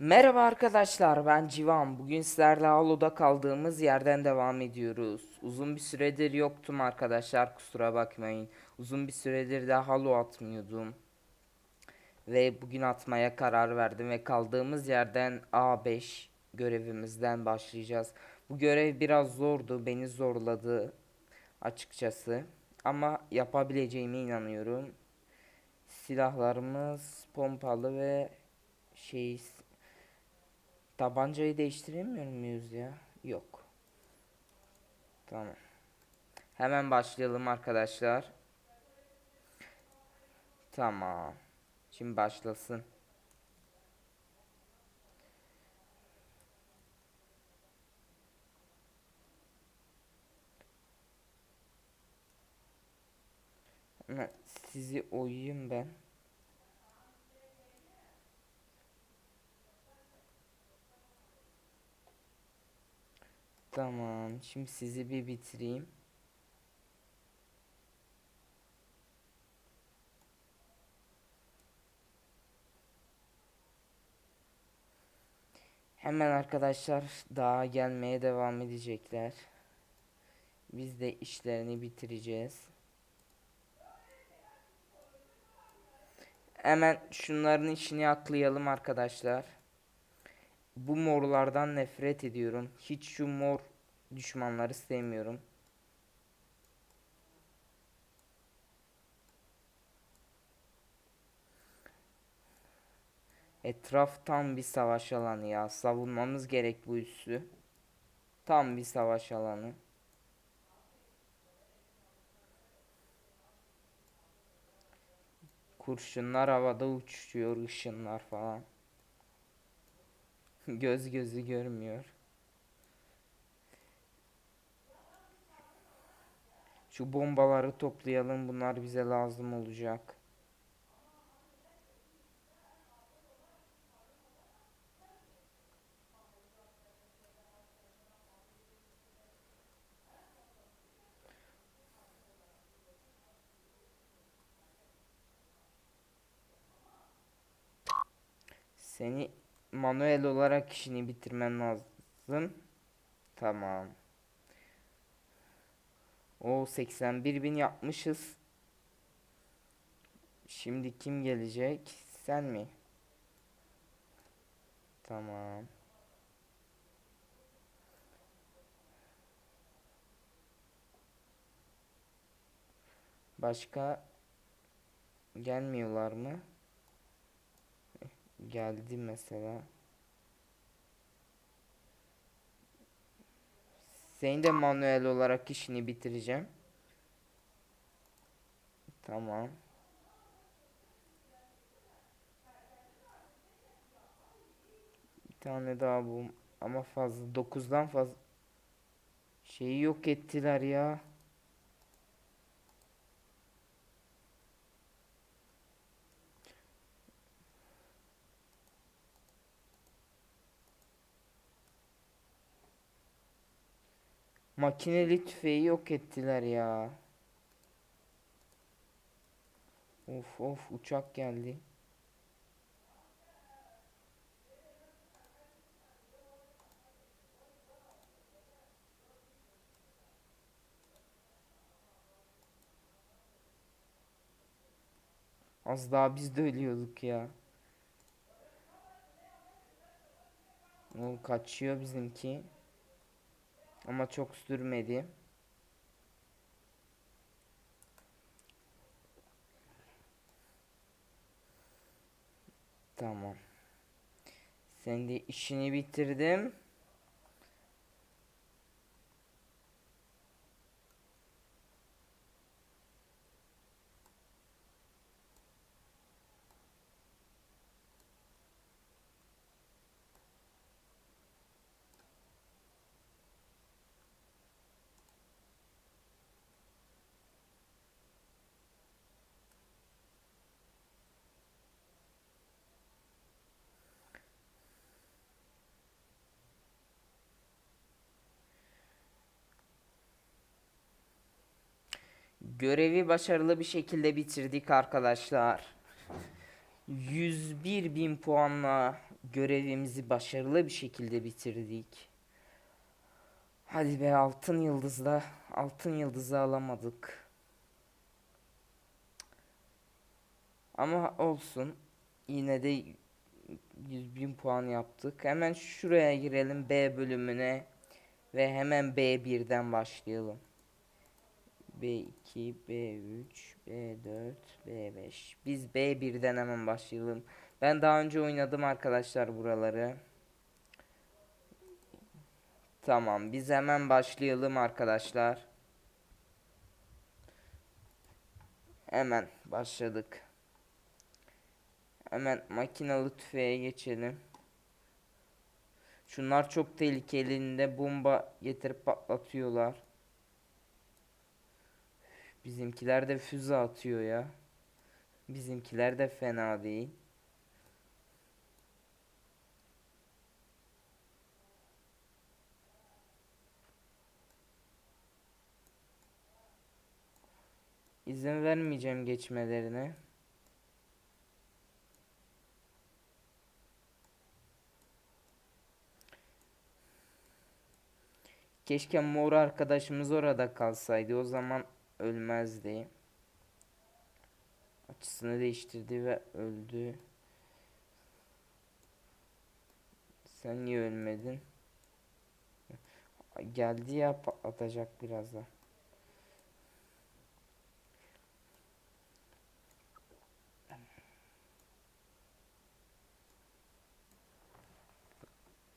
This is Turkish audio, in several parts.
Merhaba arkadaşlar ben Civan. Bugün sizlerle Halo'da kaldığımız yerden devam ediyoruz. Uzun bir süredir yoktum arkadaşlar kusura bakmayın. Uzun bir süredir de Halo atmıyordum. Ve bugün atmaya karar verdim ve kaldığımız yerden A5 görevimizden başlayacağız. Bu görev biraz zordu beni zorladı açıkçası. Ama yapabileceğime inanıyorum. Silahlarımız pompalı ve şey Tabancayı değiştiremiyor muyuz ya? Yok. Tamam. Hemen başlayalım arkadaşlar. Tamam. Şimdi başlasın. Sizi oyayım ben. Tamam. Şimdi sizi bir bitireyim. Hemen arkadaşlar daha gelmeye devam edecekler. Biz de işlerini bitireceğiz. Hemen şunların işini aklayalım arkadaşlar. Bu morlardan nefret ediyorum. Hiç şu mor düşmanları sevmiyorum. Etraf tam bir savaş alanı ya. Savunmamız gerek bu üssü. Tam bir savaş alanı. Kurşunlar havada uçuşuyor, ışınlar falan. Göz gözü görmüyor. Şu bombaları toplayalım. Bunlar bize lazım olacak. Seni manuel olarak işini bitirmen lazım. Tamam. O 81 bin yapmışız. Şimdi kim gelecek? Sen mi? Tamam. Başka gelmiyorlar mı? Geldi mesela. Senin de manuel olarak işini bitireceğim. Tamam. Bir tane daha bu ama fazla 9'dan fazla şeyi yok ettiler ya. Makineli tüfeği yok ettiler ya. Of of uçak geldi. Az daha biz de ölüyorduk ya. O kaçıyor bizimki. Ama çok sürmedi. Tamam. Sen de işini bitirdim. Görevi başarılı bir şekilde bitirdik arkadaşlar. 101 bin puanla görevimizi başarılı bir şekilde bitirdik. Hadi be altın yıldızla altın yıldızı alamadık. Ama olsun. Yine de 100 bin puan yaptık. Hemen şuraya girelim B bölümüne ve hemen B1'den başlayalım. B2, B3, B4, B5. Biz B1'den hemen başlayalım. Ben daha önce oynadım arkadaşlar buraları. Tamam, biz hemen başlayalım arkadaşlar. Hemen başladık. Hemen makinalı tüfeğe geçelim. Şunlar çok tehlikelinde bomba getirip patlatıyorlar. Bizimkiler de füze atıyor ya. Bizimkiler de fena değil. İzin vermeyeceğim geçmelerine. Keşke mor arkadaşımız orada kalsaydı. O zaman ölmezdi. Açısını değiştirdi ve öldü. Sen niye ölmedin? Geldi ya patlatacak birazdan.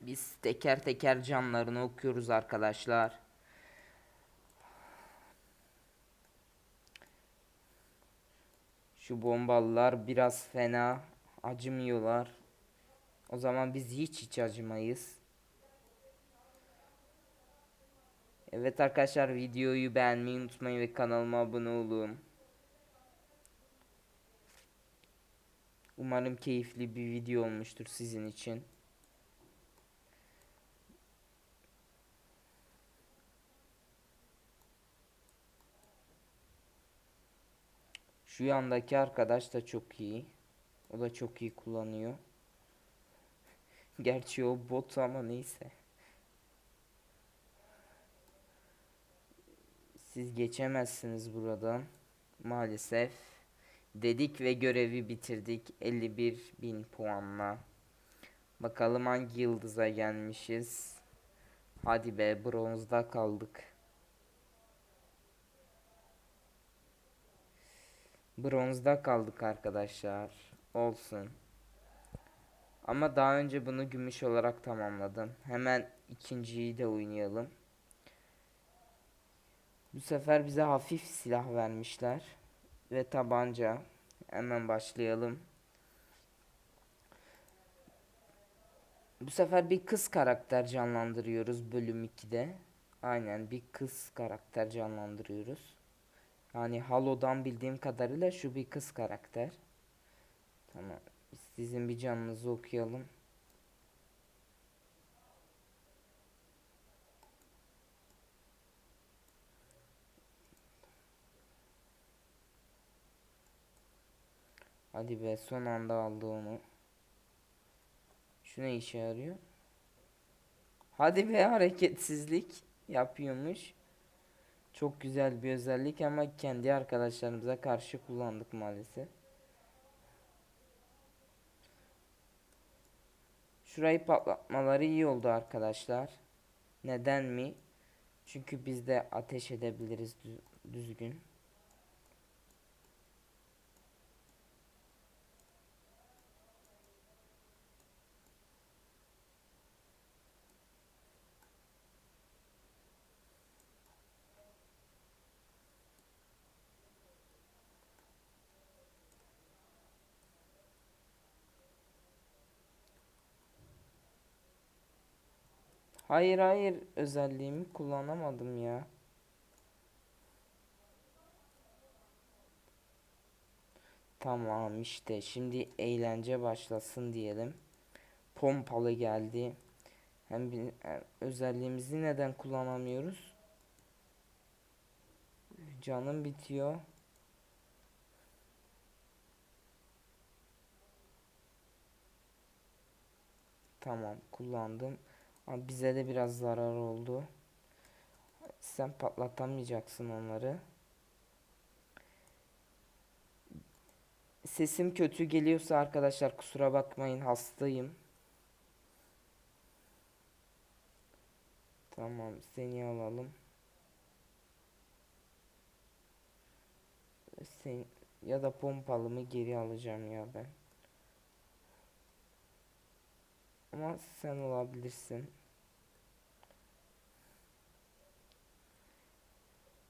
Biz teker teker canlarını okuyoruz arkadaşlar. Şu bombalılar biraz fena acımıyorlar. O zaman biz hiç hiç acımayız. Evet arkadaşlar videoyu beğenmeyi unutmayın ve kanalıma abone olun. Umarım keyifli bir video olmuştur sizin için. Şu yandaki arkadaş da çok iyi. O da çok iyi kullanıyor. Gerçi o bot ama neyse. Siz geçemezsiniz buradan. Maalesef. Dedik ve görevi bitirdik. 51 bin puanla. Bakalım hangi yıldıza gelmişiz. Hadi be bronzda kaldık. Bronzda kaldık arkadaşlar. Olsun. Ama daha önce bunu gümüş olarak tamamladım. Hemen ikinciyi de oynayalım. Bu sefer bize hafif silah vermişler. Ve tabanca. Hemen başlayalım. Bu sefer bir kız karakter canlandırıyoruz bölüm 2'de. Aynen bir kız karakter canlandırıyoruz. Yani Halo'dan bildiğim kadarıyla şu bir kız karakter. Tamam. Sizin bir canınızı okuyalım. Hadi be son anda aldı onu. Şu ne işe yarıyor? Hadi be hareketsizlik yapıyormuş. Çok güzel bir özellik ama kendi arkadaşlarımıza karşı kullandık maalesef. Şurayı patlatmaları iyi oldu arkadaşlar. Neden mi? Çünkü biz de ateş edebiliriz düzgün. Hayır hayır özelliğimi kullanamadım ya. Tamam işte şimdi eğlence başlasın diyelim. Pompalı geldi. Hem bir, özelliğimizi neden kullanamıyoruz? Canım bitiyor. Tamam kullandım. Ama bize de biraz zarar oldu. Sen patlatamayacaksın onları. Sesim kötü geliyorsa arkadaşlar kusura bakmayın hastayım. Tamam seni alalım. Sen ya da pompalımı geri alacağım ya ben. Sen olabilirsin.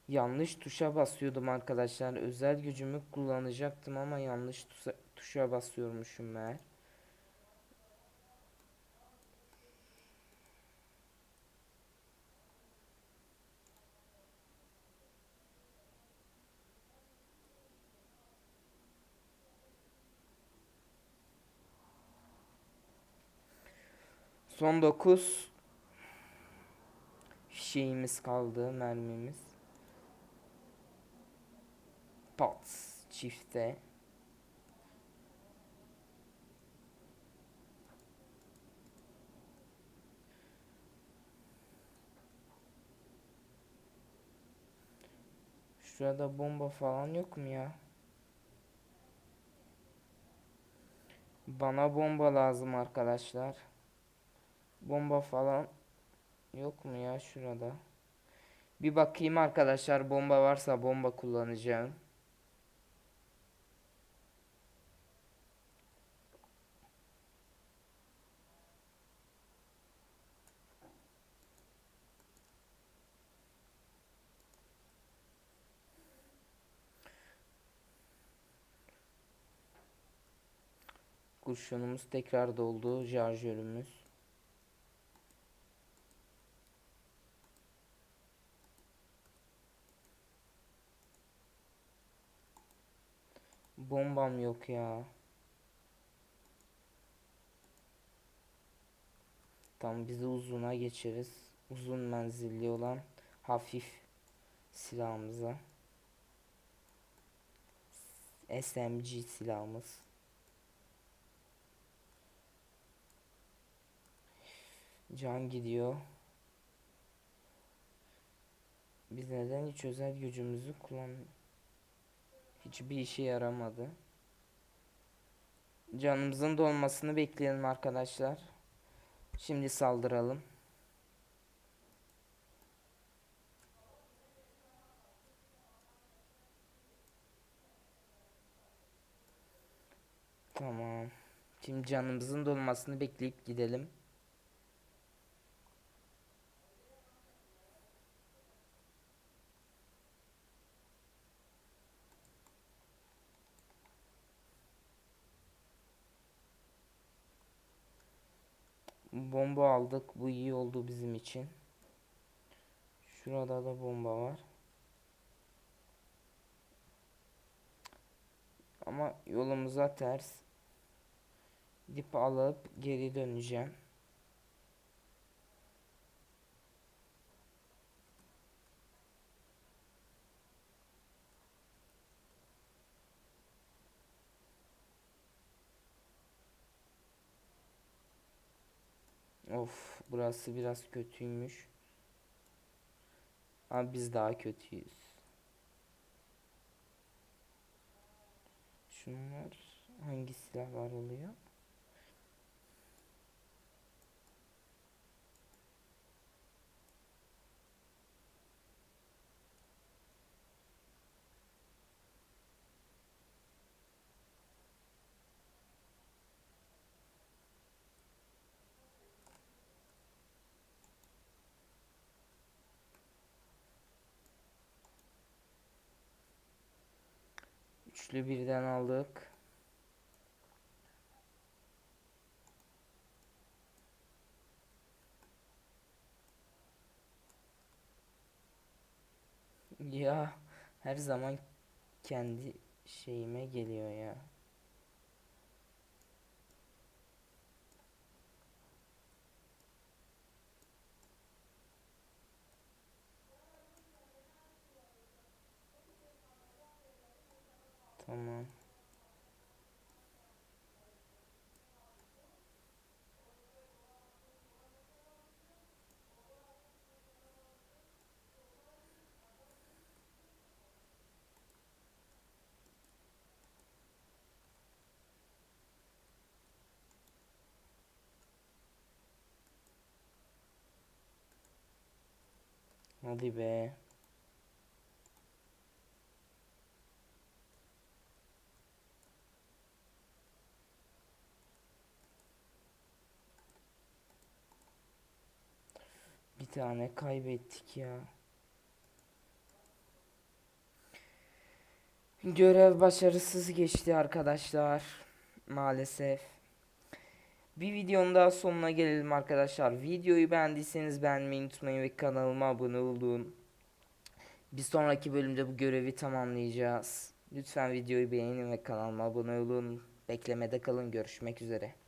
Yanlış tuşa basıyordum arkadaşlar. Özel gücümü kullanacaktım ama yanlış tuşa basıyormuşum meğer. Son 9 şeyimiz kaldı, mermimiz. Pat çifte. Şurada bomba falan yok mu ya? Bana bomba lazım arkadaşlar. Bomba falan yok mu ya şurada? Bir bakayım arkadaşlar bomba varsa bomba kullanacağım. Kurşunumuz tekrar doldu. Şarjörümüz. Bombam yok ya. Tamam bizi uzuna geçeriz. Uzun menzilli olan hafif silahımıza. SMG silahımız. Can gidiyor. Biz neden hiç özel gücümüzü kullan hiçbir işe yaramadı. Canımızın dolmasını bekleyelim arkadaşlar. Şimdi saldıralım. Tamam. Şimdi canımızın dolmasını bekleyip gidelim. Bomba aldık. Bu iyi oldu bizim için. Şurada da bomba var. Ama yolumuza ters. Dip alıp geri döneceğim. Of burası biraz kötüymüş. Ama biz daha kötüyüz. Şunlar hangi silahlar oluyor? Üçlü birden aldık. Ya her zaman kendi şeyime geliyor ya. come Non di beh tane kaybettik ya. Görev başarısız geçti arkadaşlar. Maalesef. Bir videonun daha sonuna gelelim arkadaşlar. Videoyu beğendiyseniz beğenmeyi unutmayın ve kanalıma abone olun. Bir sonraki bölümde bu görevi tamamlayacağız. Lütfen videoyu beğenin ve kanalıma abone olun. Beklemede kalın. Görüşmek üzere.